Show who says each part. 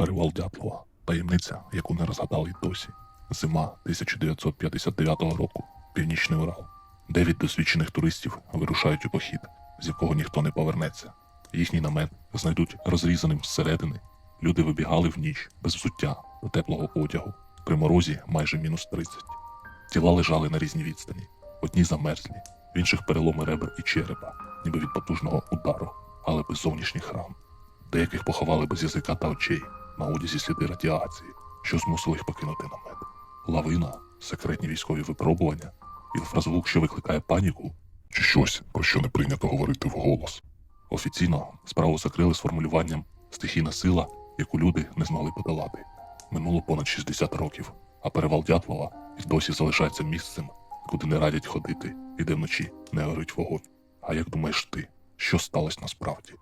Speaker 1: Перевал Дятлова. Таємниця, яку не розгадали й досі. Зима 1959 року. Північний Урал. Дев'ять досвідчених туристів вирушають у похід, з якого ніхто не повернеться. Їхній намет знайдуть розрізаним зсередини. Люди вибігали в ніч без взуття та теплого одягу. При морозі майже мінус 30. Тіла лежали на різній відстані. Одні замерзлі, в інших переломи ребер і черепа, ніби від потужного удару, але без зовнішніх ран. Деяких поховали без язика та очей, на одязі сліди радіації, що змусили їх покинути намет. Лавина, секретні військові випробування, інфразвук, що викликає паніку, чи щось, про що не прийнято говорити вголос. Офіційно справу закрили з формулюванням стихійна сила, яку люди не змогли подолати. Минуло понад 60 років, а перевал Дятлова і досі залишається місцем, куди не радять ходити, і де вночі не горить вогонь. А як думаєш ти, що сталося насправді?